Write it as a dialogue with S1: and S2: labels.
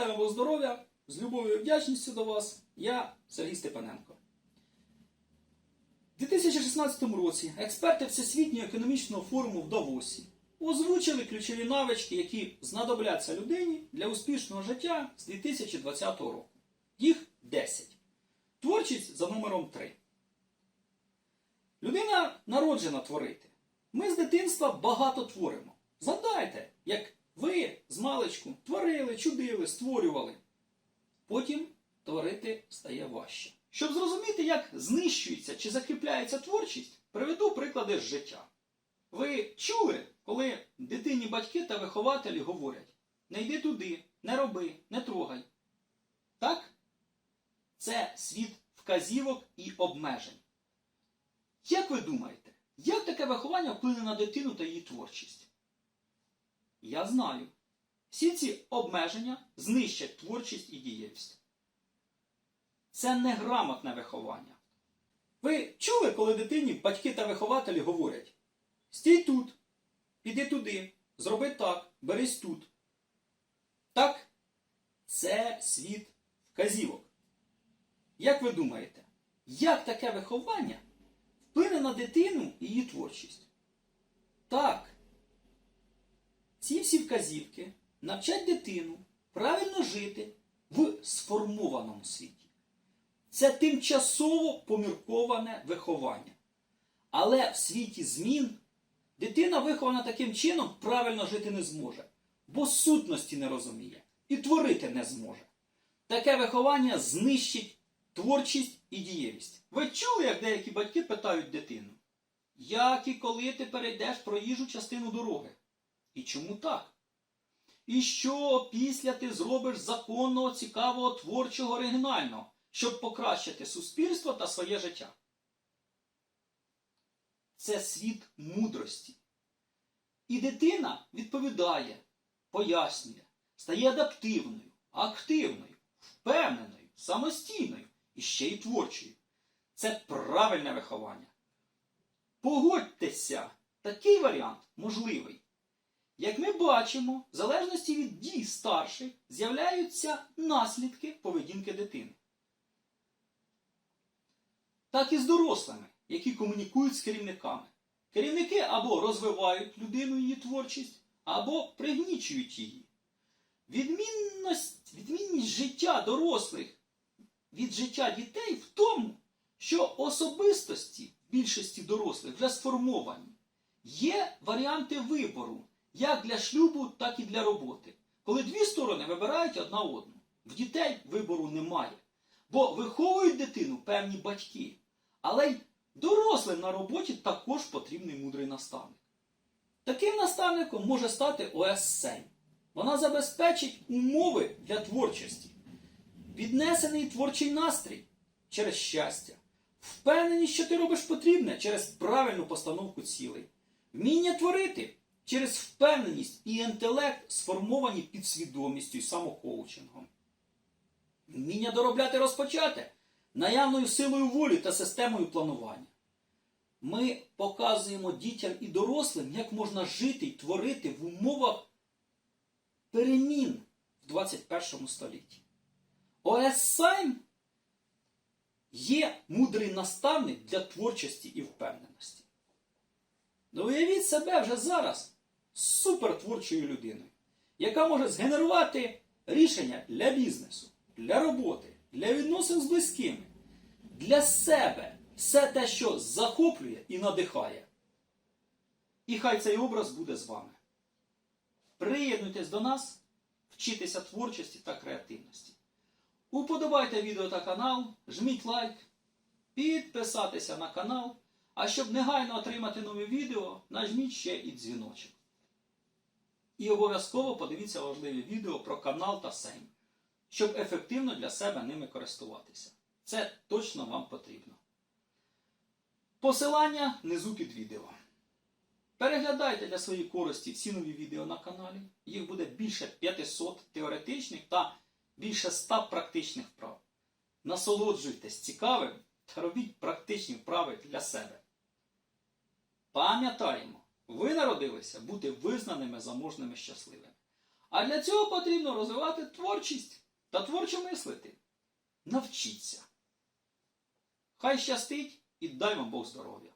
S1: Бажаю вам здоров'я, з любов'ю і вдячністю до вас. Я Сергій Степаненко. У 2016 році експерти Всесвітнього економічного форуму в Давосі озвучили ключові навички, які знадобляться людині для успішного життя з 2020 року. Їх 10. Творчість за номером 3. Людина народжена творити. Ми з дитинства багато творимо. Згадайте, як ви з маличку творили, чудили, створювали. Потім творити стає важче. Щоб зрозуміти, як знищується чи закріпляється творчість, приведу приклади з життя. Ви чули, коли дитині батьки та вихователі говорять: не йди туди, не роби, не трогай. Так? Це світ вказівок і обмежень. Як ви думаєте, як таке виховання вплине на дитину та її творчість? Я знаю. Всі ці обмеження знищать творчість і дієвість. Це неграмотне виховання. Ви чули, коли дитині батьки та вихователі говорять: стій тут, піди туди, зроби так, берись тут. Так, це світ вказівок. Як ви думаєте, як таке виховання вплине на дитину і її творчість? Так. Ці всі вказівки навчать дитину правильно жити в сформованому світі. Це тимчасово помірковане виховання. Але в світі змін дитина, вихована таким чином, правильно жити не зможе, бо сутності не розуміє і творити не зможе. Таке виховання знищить творчість і дієвість. Ви чули, як деякі батьки питають дитину, як і коли ти перейдеш проїжджу частину дороги? І чому так? І що після ти зробиш законного, цікавого, творчого, оригінального, щоб покращити суспільство та своє життя? Це світ мудрості. І дитина відповідає, пояснює, стає адаптивною, активною, впевненою, самостійною і ще й творчою. Це правильне виховання. Погодьтеся, такий варіант можливий. Як ми бачимо, в залежності від дій старших з'являються наслідки поведінки дитини. Так і з дорослими, які комунікують з керівниками. Керівники або розвивають людину її творчість, або пригнічують її. Відмінність, відмінність життя дорослих від життя дітей в тому, що особистості більшості дорослих вже сформовані. Є варіанти вибору як для шлюбу, так і для роботи. Коли дві сторони вибирають одна одну. В дітей вибору немає. Бо виховують дитину певні батьки. Але й дорослим на роботі також потрібний мудрий наставник. Таким наставником може стати ОС-7. Вона забезпечить умови для творчості, піднесений творчий настрій через щастя, впевненість, що ти робиш потрібне через правильну постановку цілей, вміння творити через впевненість і інтелект, сформовані підсвідомістю і самокоучингом. Вміння доробляти розпочати наявною силою волі та системою планування. Ми показуємо дітям і дорослим, як можна жити і творити в умовах перемін в 21 столітті. ОС Сайм є мудрий наставник для творчості і впевненості. Ну уявіть себе вже зараз супертворчою людиною, яка може згенерувати рішення для бізнесу, для роботи, для відносин з близькими, для себе все те, що захоплює і надихає. І хай цей образ буде з вами. Приєднуйтесь до нас, вчитися творчості та креативності. Уподобайте відео та канал, жміть лайк, підписатися на канал. А щоб негайно отримати нові відео, нажміть ще і дзвіночок. І обов'язково подивіться важливі відео про канал та Сейм, щоб ефективно для себе ними користуватися. Це точно вам потрібно. Посилання внизу під відео. Переглядайте для своєї користі всі нові відео на каналі. Їх буде більше 500 теоретичних та більше 100 практичних вправ. Насолоджуйтесь цікавим та робіть практичні вправи для себе. Пам'ятаємо, ви народилися бути визнаними заможними щасливими. А для цього потрібно розвивати творчість та творчо мислити. Навчіться. Хай щастить і дай вам Бог здоров'я.